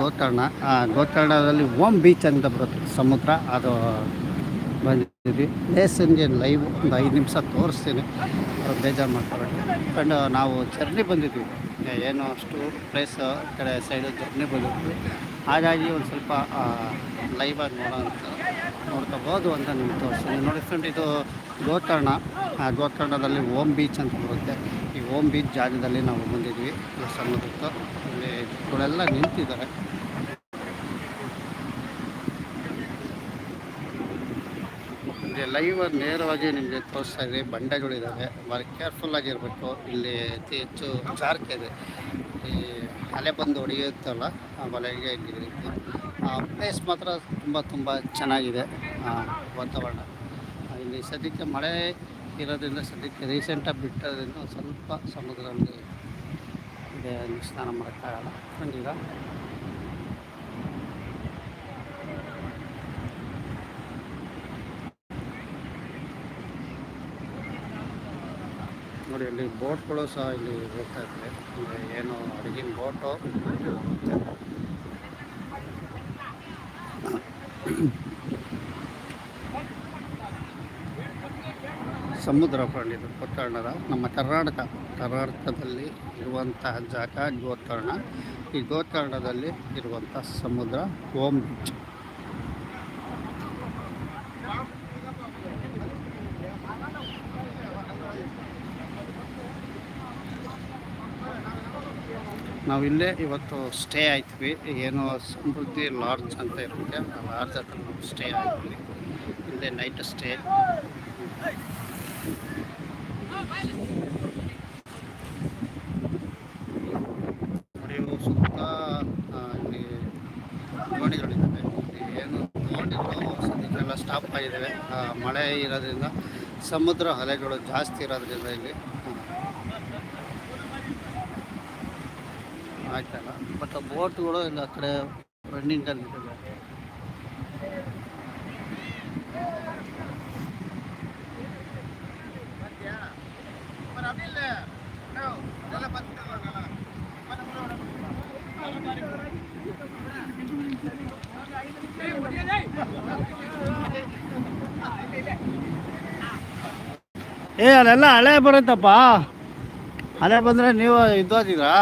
ಗೋಕರ್ಣ. ಗೋಕರ್ಣದಲ್ಲಿ ohm beach ಅಂತ ಬರುತ್ತೆ. ಸಮುದ್ರ, ಅದು ಬಂದಿದ್ವಿ ಸಂಜೆ ಲೈವ್ ಒಂದು ಐದು ನಿಮಿಷ ತೋರಿಸ್ತೀನಿ. ಅವ್ರು ಬೇಜಾರು ಮಾಡ್ಕೊಬೇಡಿ. ಕಂಡು ನಾವು ಜರ್ನಿ ಬಂದಿದ್ವಿ ಏನು ಅಷ್ಟು ಪ್ಲೇಸ್ ಕಡೆ ಸೈಡು ಜರ್ನಿ ಬಂದಿದ್ವಿ ಹಾಗಾಗಿ ಒಂದು ಸ್ವಲ್ಪ ಲೈವಾಗಿ ನೋಡೋಂಥ ನೋಡ್ಕೋಬೋದು ಅಂತ ನಿಮ್ಗೆ ತೋರಿಸ್ತೀನಿ. ನೋಡಿ ಫ್ರೆಂಡ್ ಇದು ಗೋಕರ್ಣ. ಗೋಕರ್ಣದಲ್ಲಿ ಓಮ್ ಬೀಚ್ ಅಂತ ಬರುತ್ತೆ. ಓಮ್ ಬೀಚ್ ಜಾಗದಲ್ಲಿ ನಾವು ಬಂದಿದ್ವಿ ಸಮುದ್ರಕ್ಕೆ. ಅಲ್ಲಿ ಇವಳೆಲ್ಲ ನಿಂತಿದ್ದಾರೆ. ಇಲ್ಲಿ ಲೈವ್ ನೇರವಾಗಿ ನಿಮಗೆ ತೋರಿಸ್ತಾ ಇದೆ ಬಂಡೆಗಳಿದ್ದಾವೆ ಭಾರಿ ಕೇರ್ಫುಲ್ ಆಗಿರಬೇಕು. ಇಲ್ಲಿ ಅತಿ ಹೆಚ್ಚು ಜಾರ್ಕ್ ಇದೆ. ಈ ಅಲೆ ಬಂದು ಹೊಡೆಯುತ್ತಲ್ಲ ಆ ಬಲೆಗೆ ಇಲ್ಲಿ ಆ ಪ್ಲೇಸ್ ಮಾತ್ರ ತುಂಬ ತುಂಬ ಚೆನ್ನಾಗಿದೆ ವಾತಾವರಣ. ಇಲ್ಲಿ ಸದ್ಯಕ್ಕೆ ಮಳೆ ಇರೋದ್ರಿಂದ ಸದ್ಯಕ್ಕೆ ರೀಸೆಂಟಾಗಿ ಬಿಟ್ಟೋದ್ರಿಂದ ಒಂದು ಸ್ವಲ್ಪ ಸಮುದ್ರದಲ್ಲಿ ಇದೆ ಸ್ನಾನ ಮಾಡೋಕ್ಕಾಗಲ್ಲ ಖಂಡಿತ ನೋಡಿ, ಅಲ್ಲಿ ಬೋಟ್ಗಳು ಸಹ ಇಲ್ಲಿ ಹೋಗ್ತಾ ಇರ್ತವೆ ಅಂದರೆ ಏನು ಅಡುಗಿನ ಬೋಟು ಸಮುದ್ರ ಫ್ರೆಂಡ್ ಇದು ಗೋಕರ್ಣದ ನಮ್ಮ ಕರ್ನಾಟಕ ಕರ್ನಾಟಕದಲ್ಲಿ ಇರುವಂತಹ ಜಾಗ ಗೋಕರ್ಣ. ಈ ಗೋತರ್ಣದಲ್ಲಿ ಇರುವಂಥ ಸಮುದ್ರ ಓಮ್ ಬೀಚ್. ನಾವು ಇಲ್ಲೇ ಇವತ್ತು ಸ್ಟೇ ಆಯ್ತೀವಿ. ಏನು ಸಮೃದ್ಧಿ ಲಾಡ್ಜ್ ಅಂತ ಇರುತ್ತೆ. ಲಾಡ್ಜ್ ಹತ್ರ ನಾವು ಸ್ಟೇ ಆಯ್ತೀವಿ ಇಲ್ಲೇ ನೈಟ್ ಸ್ಟೇ ನೋಡಿ ಇವು ಸುತ್ತ ಇಲ್ಲಿ ದೋಣಿಗಳಿದ್ದಾವೆ ಏನು ದೋಣಿಗಳು ಸದ್ಯಕ್ಕೆಲ್ಲ ಸ್ಟಾಪ್ ಆಗಿದ್ದಾವೆ. ಮಳೆ ಇರೋದ್ರಿಂದ ಸಮುದ್ರ ಅಲೆಗಳು ಜಾಸ್ತಿ ಇರೋದ್ರಿಂದ ಇಲ್ಲಿ. ಆಯ್ತಲ್ಲ? ಬಟ್ ಬೋಟ್ಗಳು ಇಲ್ಲ ಆ ಕಡೆ ರನ್ನಿಂಗಲ್ಲಿ ಏ ಅಲ್ಲೆಲ್ಲ ಹಳೆ ಬರುತ್ತಪ್ಪ. ಹಳೆ ಬಂದ್ರೆ ನೀವು ಇದ್ದೋದಿರಾ